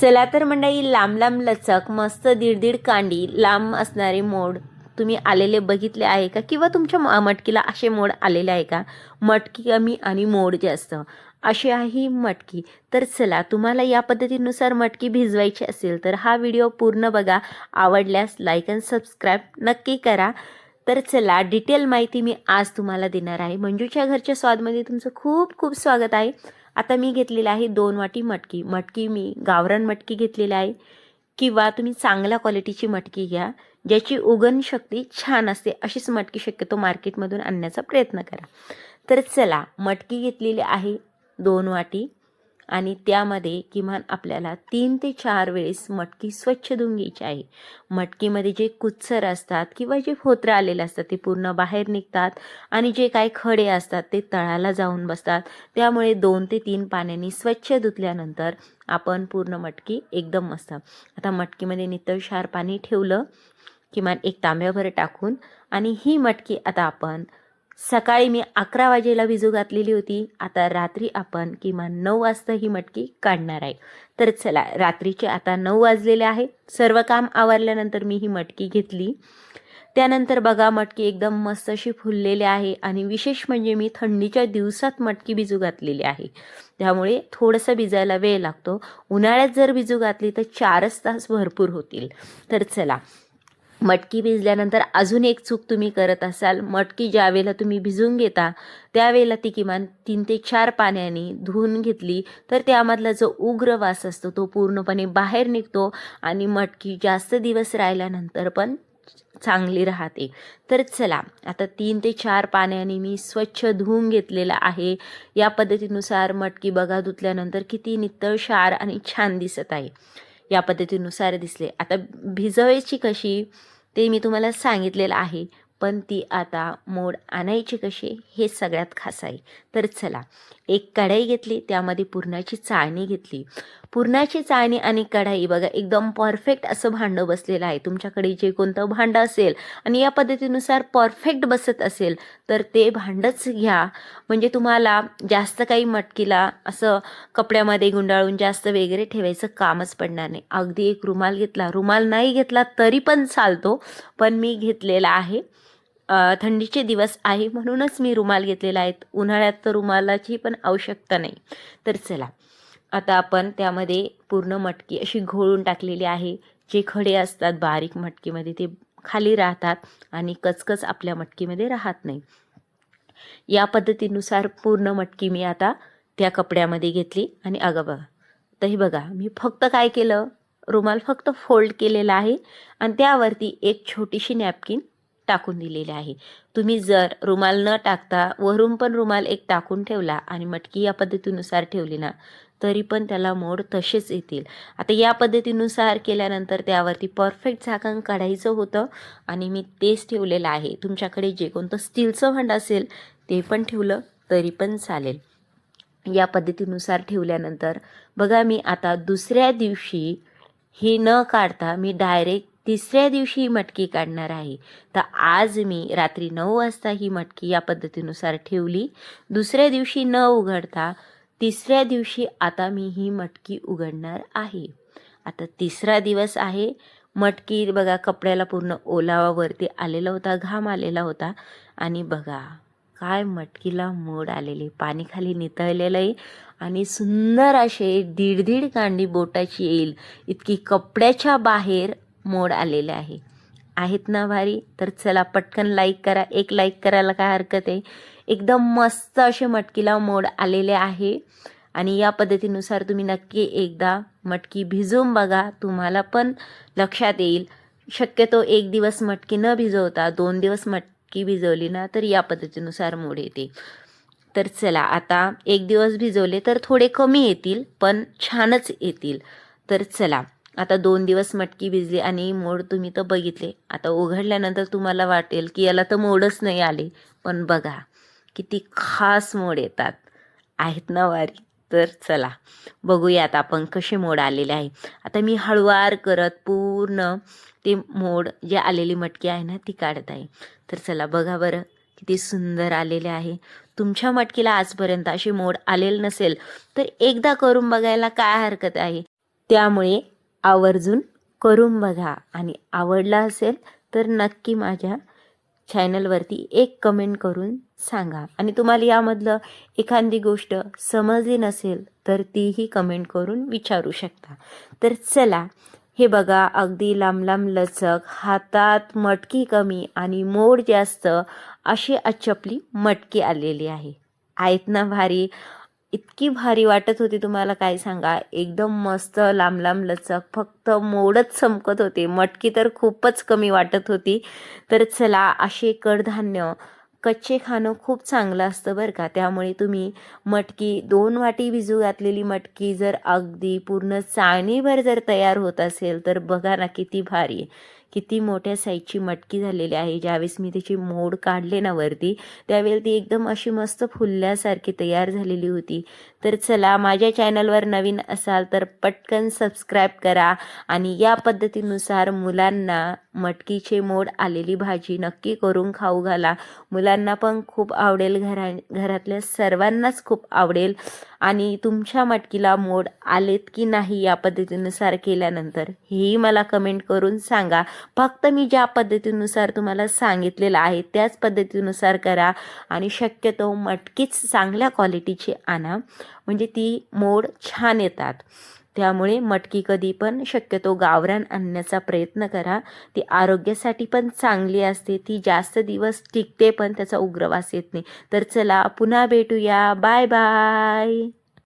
चला तर मंडळी लांब लांब लचक मस्त दीड दीड कांडी लांब असणारे मोड. तुम्ही आलेले बघितले आहे का? किंवा तुमच्या मटकीला असे मोड आलेले आहे का? मटकी कमी आणि मोड जास्त. अशी आहे ही मटकी. तर चला तुम्हाला या पद्धतीनुसार मटकी भिजवायची असेल तर हा व्हिडिओ पूर्ण बघा. आवडल्यास लाईक अँड सबस्क्राईब नक्की करा. तर चला डिटेल माहिती मी आज तुम्हाला देणार आहे. मंजूच्या घरच्या स्वादमध्ये तुमचं खूप खूप स्वागत आहे. आता मी घेतलेलं आहे दोन वाटी मटकी. मटकी मी गावरान मटकी घेतलेली आहे. किंवा तुम्ही चांगल्या क्वालिटीची मटकी घ्या ज्याची उगण शक्ती छान असते अशीच मटकी शक्यतो मार्केटमधून आणण्याचा प्रयत्न करा. तर चला मटकी घेतलेली आहे दोन वाटी. आणि त्यामध्ये किमान आपल्याला तीन ते चार वेळेस मटकी स्वच्छ धुवून घ्यायची आहे. मटकीमध्ये जे कुत्सर असतात किंवा जे फोत्रं आलेले असतात ते पूर्ण बाहेर निघतात आणि जे काही खडे असतात ते तळाला जाऊन बसतात. त्यामुळे दोन ते तीन पाण्याने स्वच्छ धुतल्यानंतर आपण पूर्ण मटकी एकदम मस्त. आता मटकीमध्ये नितळशार पाणी ठेवलं किमान एक तांब्याभर टाकून आणि ही मटकी आता आपण सकाळी मी अकरा वाजेला भिजू घातलेली होती. आता रात्री आपण किमान नऊ वाजता ही मटकी काढणार आहे. तर चला रात्रीचे आता नऊ वाजलेले आहे. सर्व काम आवरल्यानंतर मी ही मटकी घेतली. त्यानंतर बघा मटकी एकदम मस्त अशी फुललेली आहे आणि विशेष म्हणजे मी थंडीच्या दिवसात मटकी भिजू घातलेली आहे. त्यामुळे थोडंसं भिजायला वेळ लागतो. उन्हाळ्यात जर भिजू घातली तर चारच तास भरपूर होतील. तर चला मटकी भिजल्यानंतर अजून एक चूक तुम्ही करत असाल. मटकी ज्या वेळेला तुम्ही भिजून घेता त्यावेळेला ती किमान तीन ते चार पाण्याने धुवून घेतली तर त्यामधला जो उग्र वास असतो तो पूर्णपणे बाहेर निघतो आणि मटकी जास्त दिवस राहिल्यानंतर पण चांगली राहते. तर चला आता तीन ते चार पाण्याने मी स्वच्छ धुवून घेतलेलं आहे. या पद्धतीनुसार मटकी बघा धुतल्यानंतर किती नितळ क्षार आणि छान दिसत आहे. या पद्धतीनुसार दिसले. आता भिजवायची कशी ते मी तुम्हाला सांगितलेलं आहे. पण ती आता मोड आणायची कशी हे सगळ्यात खास आहे. तर चला एक कढाई घेतली त्यामध्ये पुरणाची चाळणी घेतली. पुरणाची चाळणी आणि कढाई बघा एकदम परफेक्ट असं भांडं बसलेलं आहे. तुमच्याकडे जे कोणतं भांडं असेल आणि या पद्धतीनुसार परफेक्ट बसत असेल तर ते भांडंच घ्या. म्हणजे तुम्हाला जास्त काही मटकीला असं कपड्यामध्ये गुंडाळून जास्त वगैरे ठेवायचं कामच पडणार नाही. अगदी एक रुमाल घेतला. रुमाल नाही घेतला तरी पण चालतो पण मी घेतलेला आहे. थंडीचे दिवस आहे म्हणूनच मी रुमाल घेतलेला आहे. उन्हाळ्यात तर रुमालाची पण आवश्यकता नाही. तर चला आता आपण त्यामध्ये पूर्ण मटकी अशी घोळून टाकलेली आहे. जे खडे असतात बारीक मटकीमध्ये ते खाली राहतात आणि कचकच आपल्या मटकीमध्ये राहत नाही. या पद्धतीनुसार पूर्ण मटकी मी आता त्या कपड्यामध्ये घेतली आणि अगं बघा तर हे बघा मी फक्त काय केलं? रुमाल फक्त फोल्ड केलेला आहे आणि त्यावरती एक छोटीशी नॅपकिन टाकून दिलेले आहे. तुम्ही जर रुमाल न टाकता वरून पण रुमाल एक टाकून ठेवला आणि मटकी या पद्धतीनुसार ठेवली ना तरी पण त्याला मोड तसेच येतील. आता या पद्धतीनुसार केल्यानंतर त्यावरती परफेक्ट झाकण काढायचं होतं आणि मी तेच ठेवलेलं आहे. तुमच्याकडे जे कोणतं स्टीलचं भांड असेल ते पण ठेवलं तरी पण चालेल. या पद्धतीनुसार ठेवल्यानंतर बघा मी आता दुसऱ्या दिवशी ही न काढता मी डायरेक्ट तिसऱ्या दिवशी ही मटकी काढणार आहे. तर आज मी रात्री नऊ वाजता ही मटकी या पद्धतीनुसार ठेवली. दुसऱ्या दिवशी न उघडता तिसऱ्या दिवशी आता मी ही मटकी उघडणार आहे. आता तिसरा दिवस आहे. मटकी बघा कपड्याला पूर्ण ओलावावरती आलेला होता घाम आलेला होता. आणि बघा काय मटकीला मोड आलेले पाणी खाली नितळलेलं आहे. आणि सुंदर असे दीड दीड कांडी बोटाची येईल. इतकी कपड्याच्या बाहेर मोड आलेले आहे. आहेत ना भारी? तर चला पटकन लाईक करा. एक लाईक करायला काय हरकत आहे? एकदम मस्त असे मटकीला मोड आलेले आहे. आणि या पद्धतीनुसार तुम्ही नक्की एकदा मटकी भिजवून बघा. तुम्हाला पण लक्षात येईल. शक्यतो एक दिवस मटकी न भिजवता दोन दिवस मटकी भिजवली ना तर या पद्धतीनुसार मोड येते. तर चला आता एक दिवस भिजवले तर थोडे कमी येतील पण छानच येतील. तर चला आता दोन दिवस मटकी भिजली आणि मोड तुम्ही तर बघितले. आता उघडल्यानंतर तुम्हाला वाटेल की याला तर मोडच नाही आले. पण बघा किती खास मोड येतात. आहेत ना वारी? तर चला बघूयात आपण कसे मोड आलेले आहे. आता मी हळुवार करत पूर्ण ते मोड जे आलेली मटकी आहे ना ती काढत आहे. तर चला बघा बरं किती सुंदर आलेले आहे. तुमच्या मटकीला आजपर्यंत अशी मोड आलेलं नसेल तर एकदा करून बघायला काय हरकत आहे? त्यामुळे आवर्जून करून बघा. आणि आवडला असेल तर नक्की माझ्या चॅनलवरती एक कमेंट करून सांगा. आणि तुम्हाला यामधलं एखादी गोष्ट समजली नसेल तर तीही कमेंट करून विचारू शकता. तर चला हे बघा अगदी लांब लांब लचक हातात मटकी कमी आणि मोड जास्त अशी अचपली मटकी आलेली आहे. आहेत ना भारी? इतकी भारी वाटत होती तुम्हाला काय सांगा? एकदम मस्त लांब लांब लचक फक्त मोडच चमकत होते. मटकी तर खूपच कमी वाटत होती. तर चला असे कडधान्य कच्चे खाणं खूप चांगलं असतं बरं का. त्यामुळे तुम्ही मटकी दोन वाटी भिजू घातलेली मटकी जर अगदी पूर्ण चाळणीभर जर तयार होत असेल तर बघा ना किती भारी. किती मोठ्या साईजची मटकी झालेली आहे. ज्यावेळेस मी त्याची मोड काढले ना वरती त्यावेळी ती एकदम अशी मस्त फुलल्यासारखी तयार झालेली होती. तर चला माझ्या चॅनलवर नवीन असाल तर पटकन सबस्क्राईब करा आणि या पद्धतीनुसार मुलांना मटकीचे मोड आलेली भाजी नक्की करून खाऊ घाला. मुलांना पण खूप आवडेल घरा घरातल्या सर्वांनाच खूप आवडेल. आणि तुमच्या मटकीला मोड आलेत की नाही या पद्धतीनुसार केल्यानंतर हेही मला कमेंट करून सांगा. फक्त मी ज्या पद्धतीनुसार तुम्हाला सांगितलेलं आहे त्याच पद्धतीनुसार करा आणि शक्यतो मटकीच चांगल्या क्वालिटीची आणा. म्हणजे ती मोड छान येतात. त्यामुळे मटकी कधी पण शक्यतो गावरान आणण्याचा प्रयत्न करा. ती आरोग्यासाठी पण चांगली असते. ती जास्त दिवस टिकते पण त्याचा उग्रवास येत नाही. तर चला पुन्हा भेटूया. Bye bye.